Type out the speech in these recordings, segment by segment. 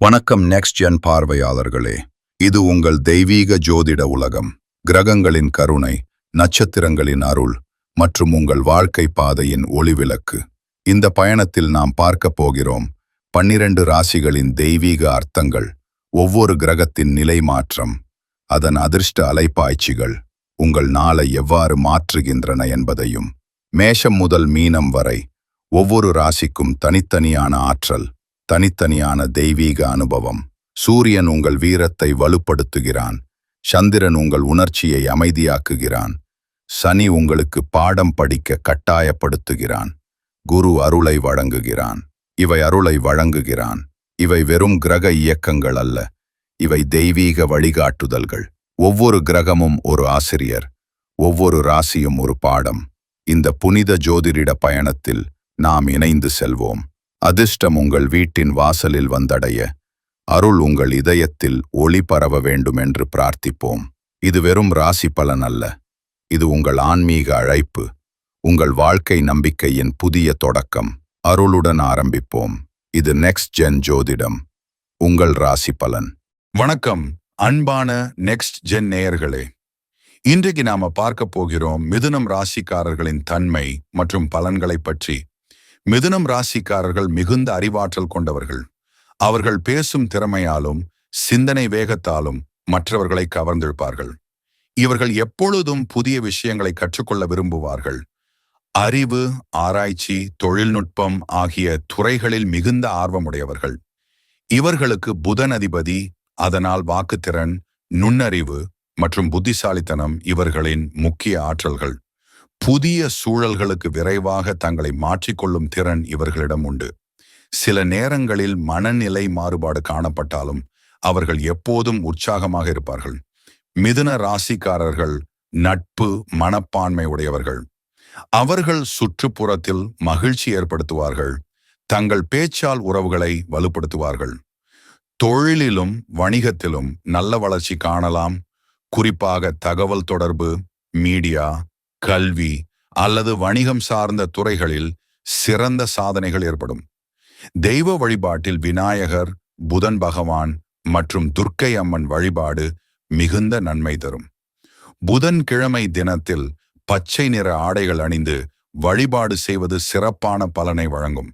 வணக்கம் next gen பார்வையாளர்களே. இது உங்கள் தெய்வீக ஜோதிட உலகம். கிரகங்களின் கருணை நட்சத்திரங்களின் அருள் மற்றும் உங்கள் வாழ்க்கை பாதையின் ஒளிவிளக்கு. இந்த பயணத்தில் நாம் பார்க்க போகிறோம் பன்னிரண்டு ராசிகளின் தெய்வீக அர்த்தங்கள் ஒவ்வொரு கிரகத்தின் நிலை மாற்றம் அதன் அதிர்ஷ்ட அலைப்பாய்ச்சிகள் உங்கள் நாளை எவ்வாறு மாற்றுகின்றன என்பதையும். மேஷம் முதல் மீனம் வரை ஒவ்வொரு ராசிக்கும் தனித்தனியான ஆற்றல் தனித்தனியான தெய்வீக அனுபவம். சூரியன் உங்கள் வீரத்தை வலுப்படுத்துகிறான். சந்திரன் உங்கள் உணர்ச்சியை அமைதியாக்குகிறான். சனி உங்களுக்கு பாடம் படிக்க கட்டாயப்படுத்துகிறான். குரு அருளை வழங்குகிறான். இவை அருளை வழங்குகிறான். இவை வெறும் கிரக இயக்கங்கள் அல்ல. இவை தெய்வீக வழிகாட்டுதல்கள். ஒவ்வொரு கிரகமும் ஒரு ஆசிரியர். ஒவ்வொரு ராசியும் ஒரு பாடம். இந்த புனித ஜோதிட பயணத்தில் நாம் இணைந்து செல்வோம். அதிர்ஷ்டம் உங்கள் வீட்டின் வாசலில் வந்தடைய. அருள் உங்கள் இதயத்தில் ஒளி பரவ வேண்டும் என்று பிரார்த்திப்போம். இது வெறும் ராசி பலன் அல்ல. இது உங்கள் ஆன்மீக அழைப்பு. உங்கள் வாழ்க்கை நம்பிக்கையின் புதிய தொடக்கம். அருளுடன் ஆரம்பிப்போம். இது நெக்ஸ்ட் ஜென் ஜோதிடம். உங்கள் ராசி பலன். வணக்கம். அன்பான நெக்ஸ்ட் ஜென் நேயர்களே. இன்றைக்கு நாம பார்க்க போகிறோம் மிதுனம் ராசிக்காரர்களின் தன்மை மற்றும் பலன்களை பற்றி. மிதுனம் ராசிக்காரர்கள் மிகுந்த அறிவாற்றல் கொண்டவர்கள். அவர்கள் பேசும் திறமையாலும் சிந்தனை வேகத்தாலும் மற்றவர்களை கவர்ந்திருப்பார்கள் இவர்கள் எப்பொழுதும் புதிய விஷயங்களை கற்றுக்கொள்ள விரும்புவார்கள். அறிவு ஆராய்ச்சி தொழில்நுட்பம் ஆகிய துறைகளில் மிகுந்த ஆர்வமுடையவர்கள். இவர்களுக்கு புதன் அதிபதி அதனால் வாக்குத்திறன் நுண்ணறிவு மற்றும் புத்திசாலித்தனம் இவர்களின் முக்கிய ஆற்றல்கள். புதிய சூழல்களுக்கு விரைவாக தங்களை மாற்றிக்கொள்ளும் திறன் இவர்களிடம் உண்டு. சில நேரங்களில் மனநிலை மாறுபாடு காணப்பட்டாலும் அவர்கள் எப்போதும் உற்சாகமாக இருப்பார்கள். மிதுன ராசிக்காரர்கள் நட்பு மனப்பான்மை உடையவர்கள். அவர்கள் சுற்றுப்புறத்தில் மகிழ்ச்சி ஏற்படுத்துவார்கள். தங்கள் பேச்சால் உறவுகளை வலுப்படுத்துவார்கள். தொழிலிலும் வணிகத்திலும் நல்ல வளர்ச்சி காணலாம். குறிப்பாக தகவல் தொடர்பு மீடியா கல்வி அல்லது வணிகம் சார்ந்த துறைகளில் சிறந்த சாதனைகள் ஏற்படும். தெய்வ வழிபாட்டில் விநாயகர் புதன் பகவான் மற்றும் துர்க்கை அம்மன் வழிபாடு மிகுந்த நன்மை தரும். புதன் கிழமை தினத்தில் பச்சை நிற ஆடைகள் அணிந்து வழிபாடு செய்வது சிறப்பான பலனை வழங்கும்.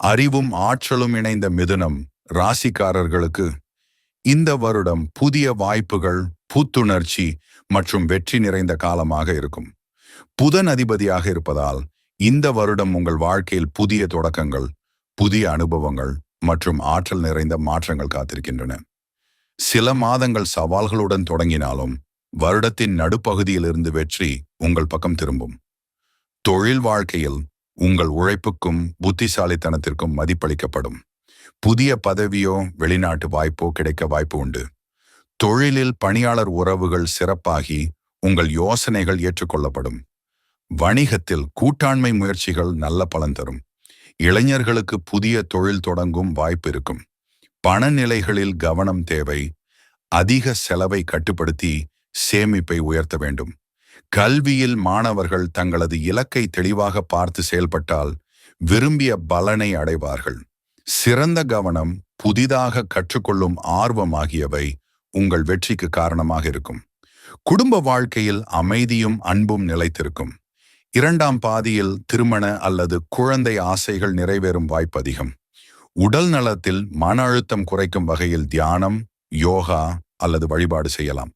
அறிவும் ஆற்றலும் இணைந்த மிதுனம் ராசிக்காரர்களுக்கு இந்த வருடம் புதிய வாய்ப்புகள் புத்துணர்ச்சி மற்றும் வெற்றி நிறைந்த காலமாக இருக்கும். புதன் அதிபதியாக இருப்பதால் இந்த வருடம் உங்கள் வாழ்க்கையில் புதிய தொடக்கங்கள் புதிய அனுபவங்கள் மற்றும் ஆற்றல் நிறைந்த மாற்றங்கள் காத்திருக்கின்றன. சில மாதங்கள் சவால்களுடன் தொடங்கினாலும் வருடத்தின் நடுப்பகுதியிலிருந்து வெற்றி உங்கள் பக்கம் திரும்பும். தொழில் வாழ்க்கையில் உங்கள் உழைப்புக்கும் புத்திசாலித்தனத்திற்கும் மதிப்பளிக்கப்படும். புதிய பதவியோ வெளிநாட்டு வாய்ப்போ கிடைக்க வாய்ப்பு உண்டு. தொழிலில் பணியாளர் உறவுகள் சிறப்பாகி உங்கள் யோசனைகள் ஏற்றுக்கொள்ளப்படும். வணிகத்தில் கூட்டாண்மை முயற்சிகள் நல்ல பலன் தரும். இளைஞர்களுக்கு புதிய தொழில் தொடங்கும் வாய்ப்பு இருக்கும். பணநிலைகளில் கவனம் தேவை. அதிக செலவை கட்டுப்படுத்தி சேமிப்பை உயர்த்த வேண்டும். கல்வியில் மாணவர்கள் தங்களது இலக்கை தெளிவாக பார்த்து செயல்பட்டால் விரும்பிய பலனை அடைவார்கள். சிறந்த கவனம் புதிதாக கற்றுக்கொள்ளும் ஆர்வம் ஆகியவை உங்கள் வெற்றிக்கு காரணமாக இருக்கும். குடும்ப வாழ்க்கையில் அமைதியும் அன்பும் நிலைத்திருக்கும். இரண்டாம் பாதியில் திருமண அல்லது குழந்தை ஆசைகள் நிறைவேறும் வாய்ப்பு அதிகம். உடல் நலத்தில் மன அழுத்தம் குறைக்கும் வகையில் தியானம் யோகா அல்லது வழிபாடு செய்யலாம்.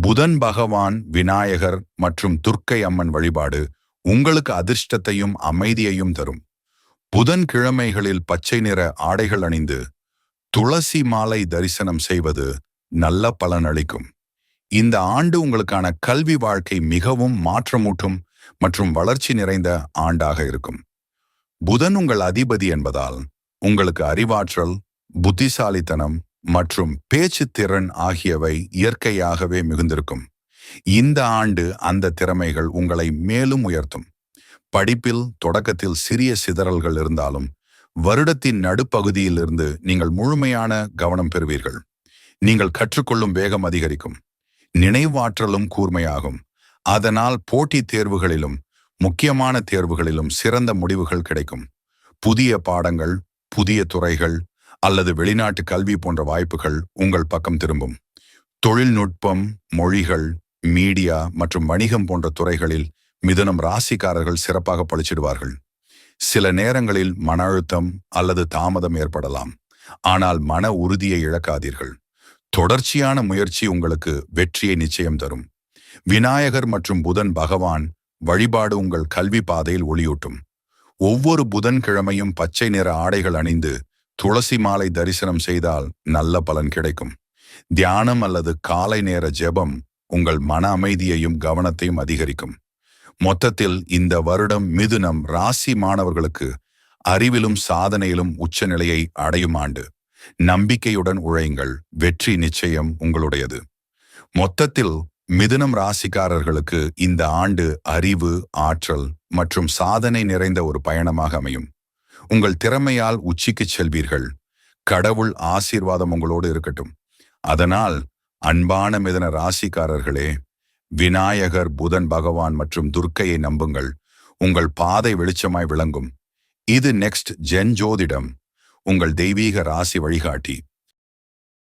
புதன் பகவான் விநாயகர் மற்றும் துர்க்கை அம்மன் வழிபாடு உங்களுக்கு அதிர்ஷ்டத்தையும் அமைதியையும் தரும். புதன் கிழமைகளில் பச்சை நிற ஆடைகள் அணிந்து துளசி மாலை தரிசனம் செய்வது நல்ல பலன் அளிக்கும். இந்த ஆண்டு உங்களுக்கான கல்வி வாழ்க்கை மிகவும் மாற்றமூட்டும் மற்றும் வளர்ச்சி நிறைந்த ஆண்டாக இருக்கும். புதன் உங்கள் அதிபதி என்பதால் உங்களுக்கு அறிவாற்றல் புத்திசாலித்தனம் மற்றும் பேச்சு திறன் ஆகியவை இயற்கையாகவே மிகுந்திருக்கும். இந்த ஆண்டு அந்த திறமைகள் உங்களை மேலும் உயர்த்தும். படிப்பில் தொடக்கத்தில் சிறிய சிதறல்கள் இருந்தாலும் வருடத்தின் நடுப்பகுதியிலிருந்து நீங்கள் முழுமையான கவனம் பெறுவீர்கள். நீங்கள் கற்றுக்கொள்ளும் வேகம் அதிகரிக்கும். நினைவாற்றலும் கூர்மையாகும். அதனால் போட்டித் தேர்வுகளிலும் முக்கியமான தேர்வுகளிலும் சிறந்த முடிவுகள் கிடைக்கும். புதிய பாடங்கள் புதிய துறைகள் அல்லது வெளிநாட்டு கல்வி போன்ற வாய்ப்புகள் உங்கள் பக்கம் திரும்பும். தொழில்நுட்பம் மொழிகள் மீடியா மற்றும் வணிகம் போன்ற துறைகளில் மிதனம் ராசிக்காரர்கள் சிறப்பாக பழிச்சிடுவார்கள். சில நேரங்களில் மன அழுத்தம் அல்லது தாமதம் ஏற்படலாம். ஆனால் மன உறுதியை இழக்காதீர்கள். தொடர்ச்சியான முயற்சி உங்களுக்கு வெற்றியை நிச்சயம் தரும். விநாயகர் மற்றும் புதன் பகவான் வழிபாடு உங்கள் கல்வி பாதையில் ஒளியூட்டும். ஒவ்வொரு புதன்கிழமையும் பச்சை நிற ஆடைகள் அணிந்து துளசி மாலை தரிசனம் செய்தால் நல்ல பலன் கிடைக்கும். தியானம் அல்லது காலை நேர ஜெபம் உங்கள் மன அமைதியையும் கவனத்தையும் அதிகரிக்கும். மொத்தத்தில் இந்த வருடம் மிதுனம் ராசி மாணவர்களுக்கு அறிவிலும் சாதனையிலும் உச்சநிலையை அடையும் ஆண்டு. நம்பிக்கையுடன் உழையுங்கள். வெற்றி நிச்சயம் உங்களுடையது. மொத்தத்தில் மிதுனம் ராசிக்காரர்களுக்கு இந்த ஆண்டு அறிவு ஆற்றல் மற்றும் சாதனை நிறைந்த ஒரு பயணமாக அமையும். உங்கள் திறமையால் உச்சிக்குச் செல்வீர்கள். கடவுள் ஆசீர்வாதம் உங்களோடு இருக்கட்டும். அதனால் அன்பான மிதன ராசிக்காரர்களே விநாயகர் புதன் பகவான் மற்றும் துர்க்கையை நம்புங்கள். உங்கள் பாதை வெளிச்சமாய் விளங்கும். இது நெக்ஸ்ட் ஜென் ஜோதிடம். உங்கள் தெய்வீக ராசி வழிகாட்டி.